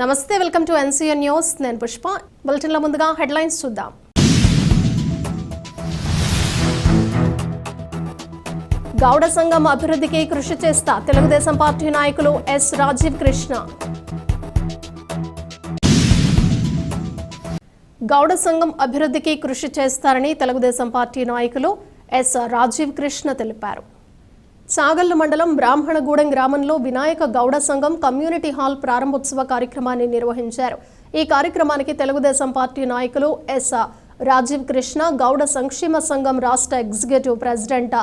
నమస్తే welcome to NCN news. నేను పుష్ప. బులెటిన్లో ముందుగా హెడ్లైన్స్ చూద్దాం. గౌడ సంఘం అభివృద్ధికి కృషి చేస్తా తెలుగుదేశం పార్టీ నాయకులు ఎస్ రాజీవ్ కృష్ణ. గౌడ సంఘం అభివృద్ధికి కృషి చేస్తారని తెలుగుదేశం పార్టీ నాయకులు ఎస్ రాజీవ్ కృష్ణ తెలిపారు. సాగల్లు మండలం బ్రాహ్మణగూడెం గ్రామంలో వినాయక గౌడ సంఘం కమ్యూనిటీ హాల్ ప్రారంభోత్సవ కార్యక్రమాన్ని నిర్వహించారు. ఈ కార్యక్రమానికి తెలుగుదేశం పార్టీ నాయకులు ఎస్ రాజీవ్ కృష్ణ గౌడ సంక్షేమ సంఘం రాష్ట్ర ఎగ్జిక్యూటివ్ ప్రెసిడెంట్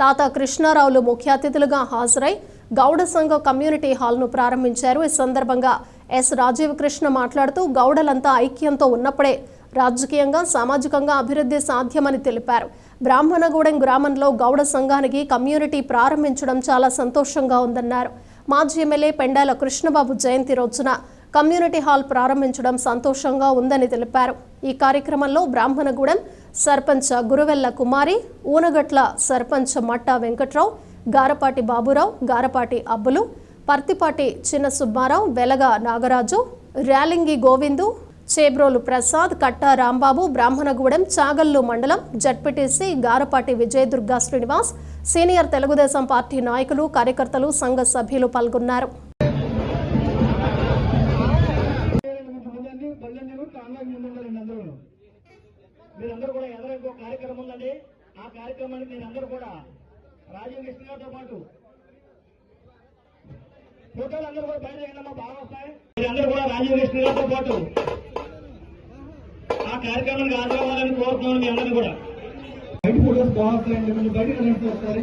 తాత కృష్ణారావులు ముఖ్య అతిథులుగా హాజరై గౌడ సంఘ కమ్యూనిటీ హాల్ను ప్రారంభించారు. ఈ సందర్భంగా ఎస్ రాజీవ్ కృష్ణ మాట్లాడుతూ గౌడలంతా ఐక్యంతో ఉన్నప్పుడే రాజకీయంగా సామాజికంగా అభివృద్ధి సాధ్యమని తెలిపారు. బ్రాహ్మణగూడెం గ్రామంలో గౌడ సంఘానికి కమ్యూనిటీ ప్రారంభించడం చాలా సంతోషంగా ఉందన్నారు. మాజీ ఎమ్మెల్యే పెండాల కృష్ణబాబు జయంతి రోజున కమ్యూనిటీ హాల్ ప్రారంభించడం సంతోషంగా ఉందని తెలిపారు. ఈ కార్యక్రమంలో బ్రాహ్మణగూడెం సర్పంచ్ గురువెల్ల కుమారి ఊనగట్ల సర్పంచ్ మట్టా వెంకట్రావు గారపాటి బాబురావు గారపాటి అబ్బులు పర్తిపాటి చిన్న సుబ్బారావు వెలగ నాగరాజు ర్యాలింగి గోవిందు చేబ్రోలు ప్రసాద్ కట్టా రాంబాబు బ్రాహ్మణగూడెం చాగల్లు మండలం ZPTC Garapati Vijayadurga Srinivas senior Telugu Desam party నాయకులు కార్యకర్తలు సంఘ సభ్యులు పాల్గొన్నారు. మీరందరూ కూడా కార్యక్రమం ఉందండి. ఆ కార్యక్రమానికి మీరందరూ కూడా రాజీవ్ కృష్ణ గారితో పాటు ఫోటోలు అందరూ కూడా బయట బాగా వస్తాయి. మీరందరూ కూడా రాజీవ్ కృష్ణ గారితో పాటు కార్యక్రమానికి హాజరవ్వాలని కోరుతున్నాను మీ అందరినీ కూడా. బయట ఫోటోస్ బాగుంటాయండి బయట రండి ఒకసారి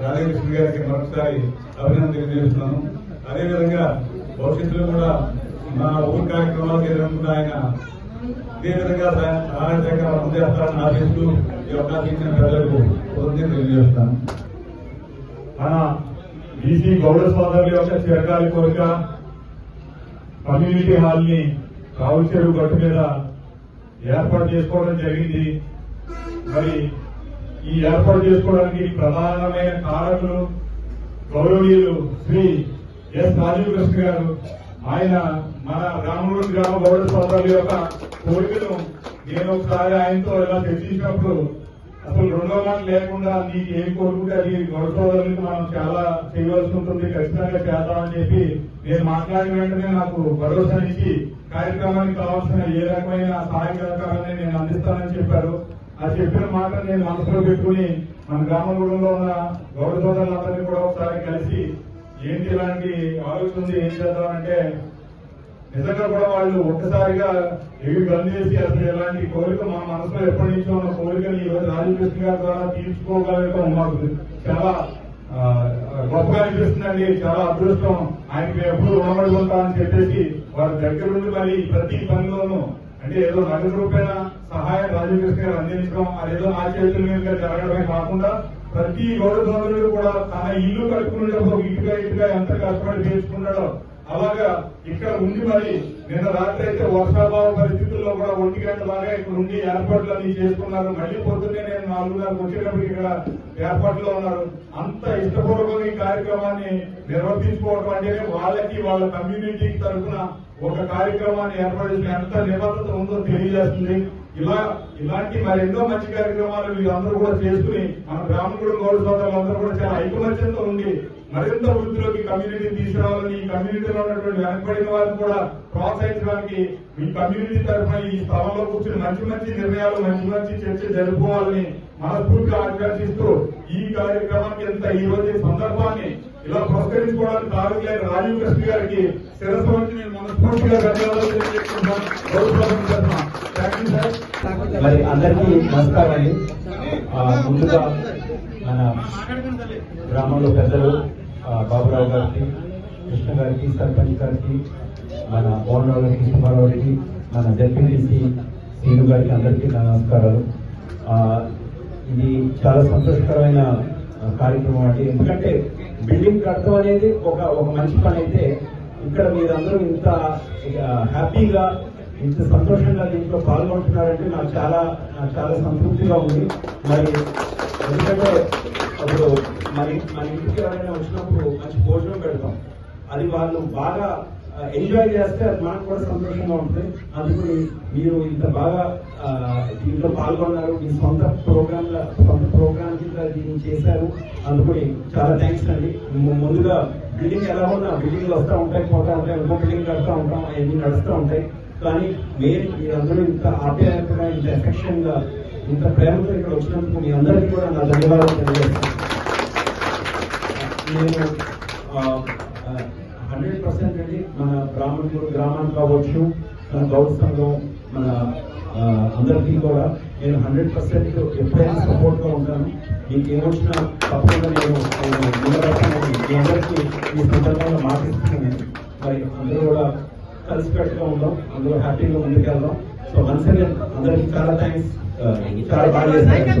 రాధాకృష్ణ గారికి మరొకసారి అభినందన తెలియజేస్తున్నాను. అదేవిధంగా భవిష్యత్తులో కూడా మా ఊరు కార్యక్రమాలకు ఎదుర్కొంటున్న ఆయన అదేవిధంగా సహా- సహాయ సహకారం అందజేస్తారని ఆశిస్తూ ఈ అవకాశం ఇచ్చిన ప్రజలకు కృతజ్ఞతలు తెలియజేస్తాను మన బీసీ గౌడ సోదరుల యొక్క చిరకాలి కోరిక కమ్యూనిటీ హాల్ని రావుల చెరువు గట్టు మీద ఏర్పాటు చేసుకోవడం జరిగింది. మరి ఈ ఏర్పాటు చేసుకోవడానికి ప్రధానమైన కారకులు గౌరవీయులు శ్రీ ఎస్ రాజీవ్ కృష్ణ గారు ఆయన మన రాముడు గ్రామ గౌరవ సోదరుల యొక్క కోరికను నేను ఒకసారి ఆయనతో ఇలా చర్చించినప్పుడు అసలు రెండో మాట లేకుండా నీకు ఏం కోరుకుంటే అది గౌరవ సోదరులకు మనం చాలా చేయవలసి ఉంటుంది ఖచ్చితంగా చేద్దామని చెప్పి నేను మాట్లాడిన వెంటనే నాకు భరోసా ఇచ్చి కార్యక్రమానికి కావాల్సిన ఏ రకమైన సహాయ సహకారాన్ని నేను అందిస్తానని చెప్పారు. ఆ చెప్పిన మాట నేను మనసులో పెట్టుకుని మన గ్రామగూడెంలో ఉన్న గౌడ సోదరులందరినీ కూడా ఒకసారి కలిసి ఏంటి ఇలాంటి ఆలోచన ఏం చేద్దామంటే నిజంగా కూడా వాళ్ళు ఒక్కసారిగా ఏవి బంద్ చేసి అసలు ఇలాంటి కోరిక మా మనసులో ఎప్పటి నుంచో ఉన్న కోరికని ఈరోజు రాజకృష్ణ గారి ద్వారా తీర్చుకోగలగటం మాకు చాలా ఆ, గొప్పగా అనిపిస్తుందండి. చాలా అదృష్టం. ఆయనకి ఎప్పుడు రుణపడుకుంటా అని చెప్పేసి వారి దగ్గర నుండి మరి ప్రతి పనిలోనూ అంటే ఏదో నగదు రూపాయల సహాయం రాజీవ్ కృష్ణ గారు అందించడం అదేదో నా చేతుల మీదుగా జరగడమే కాకుండా ప్రతి గౌరవ సోదరుడు కూడా తన ఇల్లు కట్టుకునేటప్పుడు ఇటుగా ఇటుగా ఎంత కష్టపడి చేసుకున్నాడో అలాగా ఇక్కడ ఉండి మరి నిన్న రాత్రి అయితే వర్షాభావ పరిస్థితుల్లో కూడా ఒంటి గంట దాకా ఇక్కడ ఉండి ఏర్పాట్లు అన్ని చేసుకున్నారు. మళ్ళీ పొద్దున్నే నేను నాలుగున్నరకు వచ్చేటప్పుడు ఇక్కడ ఏర్పాట్లో ఉన్నారు. అంత ఇష్టపూర్వకంగా ఈ కార్యక్రమాన్ని నిర్వర్తించుకోవడం అంటేనే వాళ్ళకి వాళ్ళ కమ్యూనిటీకి తరఫున ఒక కార్యక్రమాన్ని ఏర్పాటు చేసిన ఎంత నిబద్ధత ఉందో తెలియజేస్తుంది. ఇలా ఇలాంటి మరెన్నో మంచి కార్యక్రమాలు వీళ్ళందరూ కూడా చేసుకుని మన గ్రామీణ గౌడ సోదరులందరూ కూడా చాలా ఐకమత్యంతో ఉండి మరింత వృద్ధిలోకి కమ్యూనిటీ తీసుకురావాలని ఈ కమ్యూనిటీలో ఉన్నటువంటి వెనకబడిన వారిని కూడా ప్రోత్సహించడానికి మీ కమ్యూనిటీ తరఫున ఈ స్థలంలో కూర్చుని మంచి మంచి నిర్ణయాలు మంచి మంచి చర్చ జరుపుకోవాలని మనస్ఫూర్తిగా ఆకాంక్షిస్తూ ఈ కార్యక్రమానికి ఎంత ఈ రోజు సందర్భాన్ని ఇలా పురస్కరించుకోవడానికి కారులైన రాజీవ్ కృష్ణ గారికి శిరస్సు వంచి నేను మనస్ఫూర్తిగా ధన్యవాదాలు తెలియజేస్తున్నాను మరి అందరికీ నమస్కారం అండి ముందుగా మన గ్రామంలో పెద్దలు బాబురావు గారికి కృష్ణ గారికి సర్పంచ్ గారికి మన మోహన్రావు గారికి సుబ్బారావు గారికి మన జడ్పీటీసీ సీను గారికి అందరికీ నమస్కారాలు. ఇది చాలా సంతోషకరమైన కార్యక్రమం అండి. ఎందుకంటే బిల్డింగ్ కడతాం అనేది ఒక ఒక మంచి పని అయితే ఇక్కడ మీరందరూ ఇంత ఇక, హ్యాపీగా ఇంత సంతోషంగా దీంట్లో పాల్గొంటున్నారంటే నాకు చాలా నాకు చాలా సంతృప్తిగా ఉంది. మరి ఎందుకంటే అప్పుడు మరి మన ఇంటికి ఎవరైనా వచ్చినప్పుడు మంచి భోజనం పెడతాం. అది వాళ్ళు బాగా ఎంజాయ్ చేస్తే మనకు కూడా సంతోషంగా ఉంటుంది. అందుకని మీరు ఇంత బాగా దీంట్లో పాల్గొన్నారు. మీ సొంత ప్రోగ్రామ్ సొంత ప్రోగ్రామ్ కింద దీన్ని చేశారు. అందుకని చాలా థ్యాంక్స్ అండి. ముందుగా బిల్డింగ్ ఎలా ఉన్నా బిల్డింగ్లు వస్తూ ఉంటాయి పోతూ ఉంటాయి ఇంకో బిల్డింగ్ కడుతూ ఉంటాం అవన్నీ నడుస్తూ ఉంటాయి. కానీ మీరు మీరందరూ ఇంత ఆప్యాయతగా ఇంత ఎఫెక్షన్గా ఇంత ప్రేమతో ఇక్కడ వచ్చినందుకు మీ అందరికీ కూడా నా ధన్యవాదాలు తెలియజేస్తాను నేను హండ్రెడ్ పర్సెంట్ అండి. మన బ్రాహ్మణులు గ్రామానికి కావచ్చు మన గౌడ్ సంఘం మన అందరికీ కూడా నేను హండ్రెడ్ పర్సెంట్ ఎప్పుడైనా సపోర్ట్గా ఉంటాను. మీకు ఏమొచ్చినా తప్పకుండా నేను నిలబడతానని మీ అందరికీ ఈ సందర్భంగా మాటిస్తున్నాను. మరి అందరూ కూడా కలిసికట్టుగా ఉందాం. అందరూ హ్యాపీగా ముందుకెళ్దాం. సో వన్స్ అగైన్ అందరికీ చాలా థ్యాంక్స్ చాలా బాగా చేశారు.